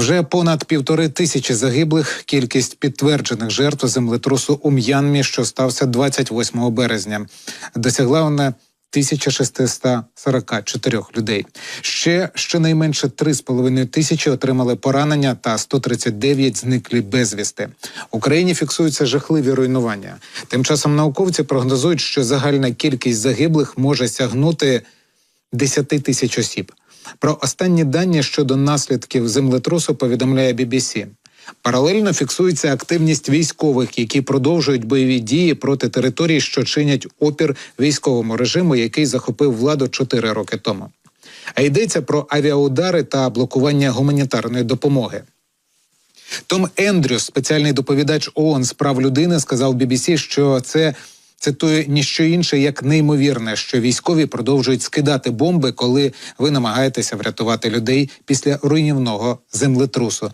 Вже понад півтори тисячі загиблих. Кількість підтверджених жертв землетрусу у М'янмі, що стався 28 березня, досягла вона 1644 людей. Ще щонайменше 3,5 тисячі отримали поранення та 139 зниклі безвісти. В Україні фіксуються жахливі руйнування. Тим часом науковці прогнозують, що загальна кількість загиблих може сягнути 10 тисяч осіб. Про останні дані щодо наслідків землетрусу повідомляє BBC. Паралельно фіксується активність військових, які продовжують бойові дії проти територій, що чинять опір військовому режиму, який захопив владу 4 роки тому. А йдеться про авіаудари та блокування гуманітарної допомоги. Том Ендрюс, спеціальний доповідач ООН з прав людини, сказав BBC, що це цитую ніщо інше як неймовірне, що військові продовжують скидати бомби, коли ви намагаєтеся врятувати людей після руйнівного землетрусу.